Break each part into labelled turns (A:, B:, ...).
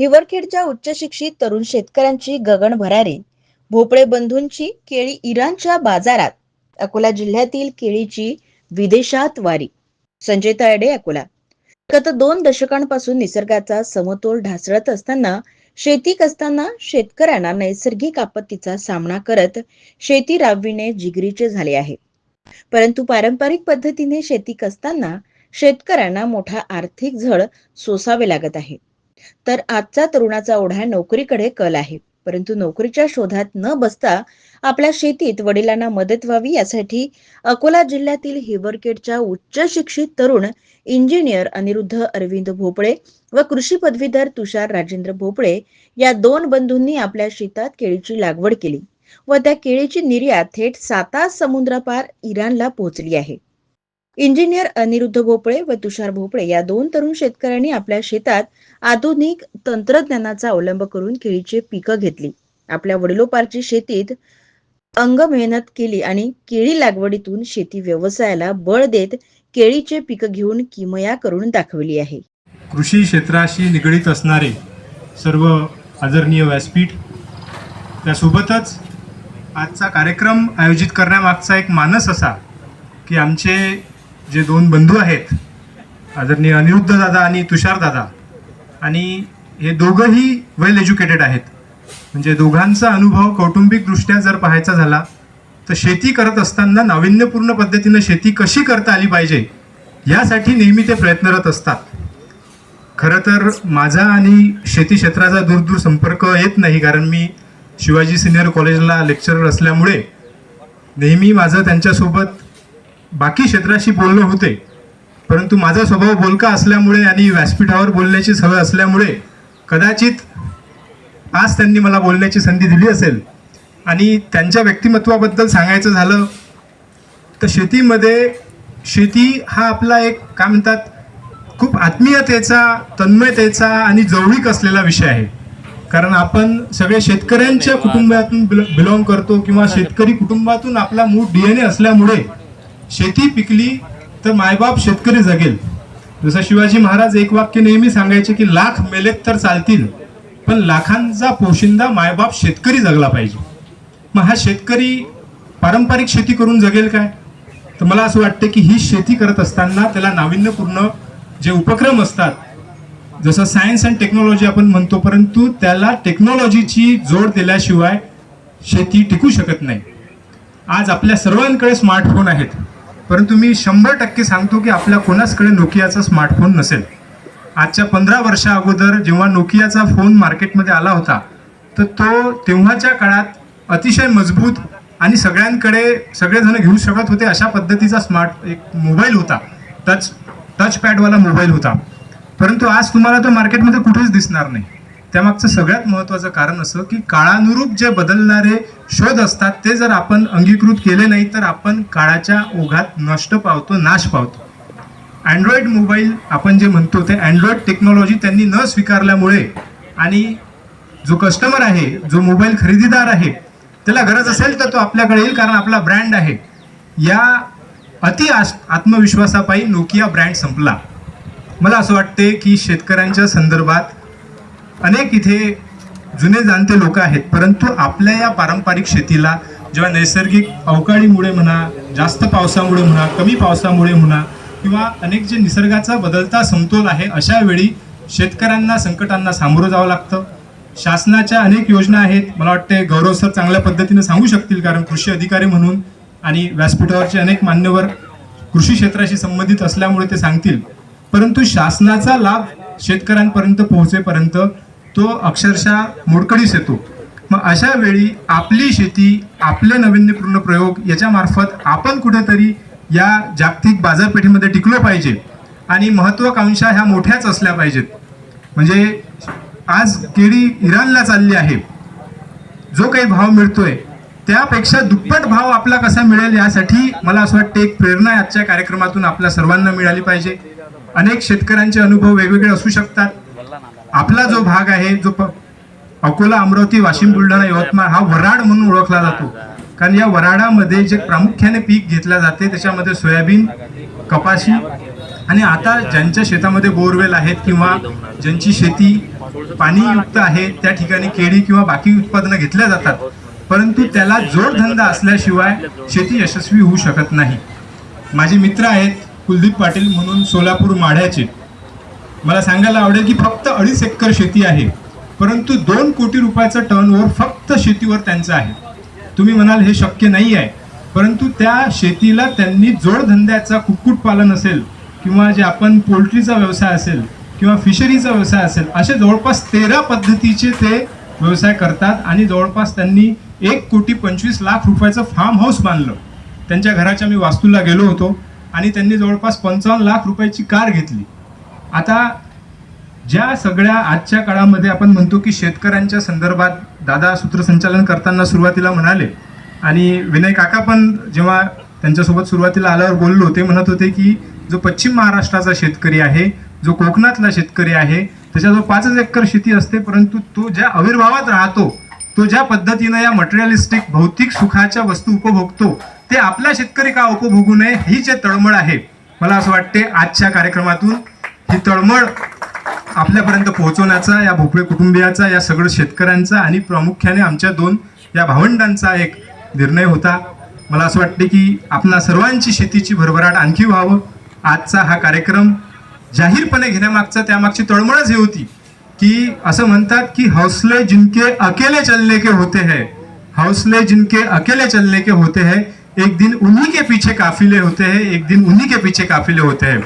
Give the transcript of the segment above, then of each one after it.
A: हिवरखेडच्या उच्च शिक्षित तरुण शेतकऱ्यांची गगन भरारी. भोपळे बंधूंची केळी इराणच्या बाजारात. अकोला जिल्ह्यातील केळीची विदेशात वारी. संजय तळडे अकोला. गत दोन दशकांपासून निसर्गाचा समतोल ढासळत असताना शेती कसताना शेतकऱ्यांना नैसर्गिक आपत्तीचा सामना करत शेती राबविणे जिगरीचे झाले आहे. परंतु पारंपरिक पद्धतीने शेती कसताना शेतकऱ्यांना मोठा आर्थिक झळ सोसावे लागत आहे. तर आजचा तरुणाचा ओढा नोकरीकडे कल आहे. परंतु नोकरीच्या शोधात न बसता आपल्या शेतीत वडिलांना मदत व्हावी यासाठी अकोला जिल्ह्यातील हिवरखेडच्या उच्च शिक्षित तरुण इंजिनियर अनिरुद्ध अरविंद भोपळे व कृषी पदवीधर तुषार राजेंद्र भोपळे या दोन बंधूंनी आपल्या शेतात केळीची लागवड केली व त्या केळीची निर्यात थेट सातास समुद्रापार इराणला पोहोचली आहे. इंजिनियर अनिरुद्ध भोपळे व तुषार भोपळे या दोन तरुण शेतकऱ्यांनी आपल्या शेतात आधुनिक तंत्रज्ञानाचा अवलंब करून केळीची पिकं घेतली. आपल्या वडिलोपारची शेतीत अंग मेहनत केली आणि केळी लागवडीतून शेती व्यवसायाला बळ देत केळीचे पिकं घेऊन किमया करून दाखवली आहे.
B: कृषी क्षेत्राशी निगडीत असणारे सर्व आदरणीय व्यासपीठ त्यासोबतच आजचा कार्यक्रम आयोजित करण्यामागचा एक मानस असा की आमचे जे दोन बंधू आहेत आदरणीय अनिरुद्ध दादा आणि तुषार दादा आणि हे दोघंही वेल एज्युकेटेड आहेत. म्हणजे दोघांचा अनुभव कौटुंबिकदृष्ट्या जर पाहायचा झाला तर शेती करत असताना नाविन्यपूर्ण पद्धतीनं शेती कशी करता आली पाहिजे यासाठी नेहमी ते प्रयत्नरत असतात. खरं तर माझा आणि शेती क्षेत्राचा दूरदूर संपर्क येत नाही कारण मी शिवाजी सिनियर कॉलेजला लेक्चरर असल्यामुळे नेहमी माझं त्यांच्यासोबत बाकी क्षेत्राशी बोलणं होते. परंतु माझा स्वभाव बोलका असल्यामुळे आणि व्यासपीठावर बोलण्याची सवय असल्यामुळे कदाचित आज त्यांनी मला बोलण्याची संधी दिली असेल. आणि त्यांच्या व्यक्तिमत्वाबद्दल सांगायचं झालं तर शेतीमध्ये शेती हा आपला एक काय म्हणतात खूप आत्मीयतेचा तन्मयतेचा आणि जवळीक असलेला विषय आहे. कारण आपण सगळे शेतकऱ्यांच्या कुटुंबातून बिलॉंग करतो किंवा शेतकरी कुटुंबातून आपला मूळ डीएनए असल्यामुळे शेती पिकली तर मायबाप शेतकरी जगेल. जसं शिवाजी महाराज एक वाक्य नेहमी सांगायचे की लाख मेलेत तर चालतील पण लाखांचा पोशिंदा मायबाप शेतकरी जगला पाहिजे. मग हा शेतकरी पारंपरिक शेती करून जगेल काय? तर मला असं वाटतं की ही शेती करत असताना त्याला नाविन्यपूर्ण जे उपक्रम असतात जसं सायन्स अँड टेक्नॉलॉजी आपण म्हणतो परंतु त्याला टेक्नॉलॉजीची जोड दिल्याशिवाय शेती टिकू शकत नाही. आज आपल्या सर्वांकडे स्मार्टफोन आहेत. परंतु मी शंभर टक्के सांगतो की आपल्या कोणाचकडे नोकियाचा स्मार्टफोन नसेल. आजच्या पंधरा वर्षा अगोदर जेव्हा नोकियाचा फोन मार्केटमध्ये आला होता तर तो तेव्हाच्या काळात अतिशय मजबूत आणि सगळ्यांकडे सगळेजण घेऊ शकत होते अशा पद्धतीचा स्मार्ट एक मोबाईल होता. टच टचपॅडवाला मोबाईल होता. परंतु आज तुम्हाला तो मार्केटमध्ये कुठेच दिसणार नाही. त्यामागचं सगळ्यात महत्त्वाचं कारण असं की काळानुरूप जे बदलणारे शोध असतात ते जर आपण अंगीकृत केले नाही तर आपण काळाच्या ओघात नष्ट पावतो नाश पावतो. अँड्रॉइड मोबाईल आपण जे म्हणतो ते अँड्रॉइड टेक्नॉलॉजी त्यांनी न स्वीकारल्यामुळे आणि जो कस्टमर आहे जो मोबाईल खरेदीदार आहे त्याला गरज असेल तर तो आपल्याकडे येईल कारण आपला ब्रँड आहे. या अति आत्मविश्वासापायी नोकिया ब्रँड संपला. मला असं वाटते की शेतकऱ्यांच्या संदर्भात अनेक इथे जुने जाणते लोक आहेत परंतु आपल्या या पारंपरिक शेतीला जेव्हा नैसर्गिक अवकाळीमुळे म्हणा जास्त पावसामुळे म्हणा कमी पावसामुळे म्हणा किंवा अनेक जे निसर्गाचा बदलता समतोल आहे अशा वेळी शेतकऱ्यांना संकटांना सामोरं जावं लागतं. शासनाच्या अनेक योजना आहेत. मला वाटते गौरव सर चांगल्या पद्धतीने सांगू शकतील कारण कृषी अधिकारी म्हणून आणि व्यासपीठावरचे अनेक मान्यवर कृषी क्षेत्राशी संबंधित असल्यामुळे ते सांगतील. परंतु शासनाचा लाभ शेतकऱ्यांपर्यंत पोहोचेपर्यंत तो अक्षरशः मोडकळीस येतो मग अशा वेळी आपली शेती आपले नाविन्यपूर्ण प्रयोग याच्यामार्फत आपण कुठेतरी या जागतिक बाजारपेठेमध्ये टिकलो पाहिजे आणि महत्त्वाकांक्षा ह्या मोठ्याच असल्या पाहिजेत. म्हणजे आज केळी इराणला चालली आहे. जो काही भाव मिळतोय त्यापेक्षा दुप्पट भाव आपला कसा मिळेल यासाठी मला असं वाटतं एक प्रेरणा आजच्या कार्यक्रमातून आपल्या सर्वांना मिळाली पाहिजे. अनेक शेतकऱ्यांचे अनुभव वेगवेगळे असू शकतात. आपला जो भाग आहे जो प- अकोला अमरावती वाशिम बुलढाणा यवतमाळ हा वराड म्हणून ओळखला जातो. कारण या वराडामध्ये जे प्रामुख्याने पीक घेतल्या जाते त्याच्यामध्ये सोयाबीन कपाशी आणि आता ज्यांच्या शेतामध्ये बोरवेल आहेत किंवा ज्यांची शेती पाणीयुक्त आहे त्या ठिकाणी केळी किंवा बाकी उत्पादनं घेतल्या जातात. परंतु त्याला जोडधंदा असल्याशिवाय शेती यशस्वी होऊ शकत नाही. माझे मित्र आहेत कुलदीप पाटील म्हणून सोलापूर माढ्याचे. मला सांगायला आवडेल की फक्त अडीच एकर शेती आहे परंतु दोन कोटी रुपयाचं टर्नओव्हर फक्त शेतीवर त्यांचं आहे. तुम्ही म्हणाल हे शक्य नाही आहे. परंतु त्या शेतीला त्यांनी जोडधंद्याचा कुक्कुटपालन असेल किंवा जे आपण पोल्ट्रीचा व्यवसाय असेल किंवा फिशरीचा व्यवसाय असेल असे जवळपास तेरा पद्धतीचे ते व्यवसाय करतात आणि जवळपास त्यांनी एक कोटी पंचवीस लाख रुपयाचं फार्म हाऊस बांधलं. त्यांच्या घराच्या मी वास्तूला गेलो होतो आणि त्यांनी जवळपास पंचावन्न लाख रुपयाची कार घेतली. आता ज्या सगळ्या आजच्या काळामध्ये आपण म्हणतो की शेतकऱ्यांच्या संदर्भात दादा सूत्रसंचालन करताना सुरुवातीला म्हणाले आणि विनय काका पण जेव्हा त्यांच्यासोबत सुरुवातीला आल्यावर बोललो ते म्हणत होते की जो पश्चिम महाराष्ट्राचा शेतकरी आहे जो कोकणातला शेतकरी आहे त्याच्याजवळ पाचच एकर शेती असते परंतु तो ज्या आविर्भावात राहतो तो ज्या पद्धतीनं या मटेरियलिस्टिक भौतिक सुखाच्या वस्तू उपभोगतो ते आपला शेतकरी का उपभोगू नये ही जे तळमळ आहे मला असं वाटते आजच्या कार्यक्रमातून ही तळमळ आपल्यापर्यंत पोहोचवण्याचा या भोपळे कुटुंबियाचा या सगळं शेतकऱ्यांचा आणि प्रामुख्याने आमच्या दोन या भावंडांचा एक निर्णय होता. मला असं वाटते की आपणा सर्वांची शेतीची भरभराट आणखी व्हावं. आजचा हा कार्यक्रम जाहीरपणे घेण्यामागचा त्यामागची तळमळच ही होती की असं म्हणतात की हौसले जिनके अकेले चलने के होते हैं हौसले जिनके अकेले चलने के होते हैं एक दिन उन्हीं के पीछे काफिले होते हैं एक दिन उन्हीं के पीछे काफिले होते हैं।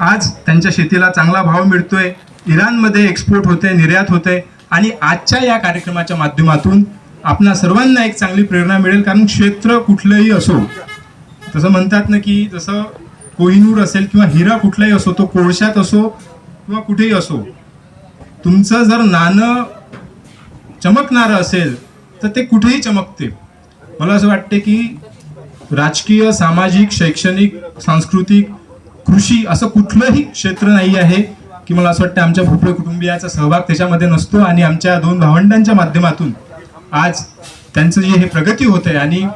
B: आज त्यांच्या शेतीला चांगला भाव मिळतोय. इराणमध्ये एक्सपोर्ट होते निर्यात होते आणि आजच्या या कार्यक्रमाच्या माध्यमातून आपणा सर्वांना एक चांगली प्रेरणा मिळेल. कारण क्षेत्र कुठलंही असो तसं म्हणतात ना की जसं कोहिनूर असेल किंवा हिरा कुठलाही असो तो कोळशात असो किंवा कुठेही असो तुमचं जर नाणं चमकणारं असेल तर ते कुठेही चमकते. मला असं वाटते की राजकीय सामाजिक शैक्षणिक सांस्कृतिक कृषी असं कुठलंही क्षेत्र नाही आहे की मला असं वाटतं आमच्या भोपळे कुटुंबियाचा सहभाग त्याच्यामध्ये नसतो आणि आमच्या दोन भावंडांच्या माध्यमातून आज त्यांचं जे हे प्रगती होते आणि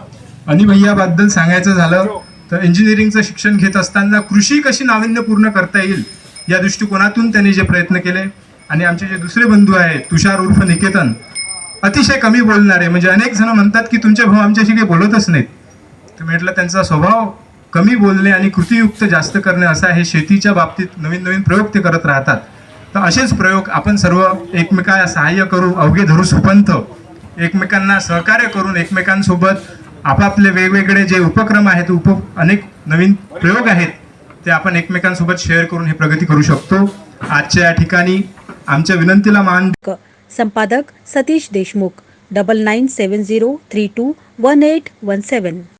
B: अनिभैयाबद्दल सांगायचं झालं तर इंजिनिअरिंगचं शिक्षण घेत असताना कृषी कशी नाविन्यपूर्ण करता येईल या दृष्टिकोनातून त्यांनी जे प्रयत्न केले. आणि आमचे जे दुसरे बंधू आहेत तुषार उर्फ निकेतन अतिशय कमी बोलणारे म्हणजे अनेक जण म्हणतात की तुमचे भाऊ आमच्याशी काही बोलतच नाहीत. तर म्हटलं त्यांचा स्वभाव कमी बोलणे आणि कृतीयुक्त जास्त करणे असा हे शेतीच्या बाबतीत नवीन नवीन प्रयोग ते करत राहतात. तर असेच प्रयोग आपण सर्व एकमेका सहाय्य करू अवघे धरू सुपंथ एकमेकांना सहकार्य करून एकमेकांसोबत आपापले वेगवेगळे जे उपक्रम आहेत उप अनेक नवीन प्रयोग आहेत ते आपण एकमेकांसोबत शेअर करून हे प्रगती करू शकतो. आजच्या या ठिकाणी आमच्या विनंतीला मान
C: संपादक Satish Deshmukh double nine seven zero three two one eight one seven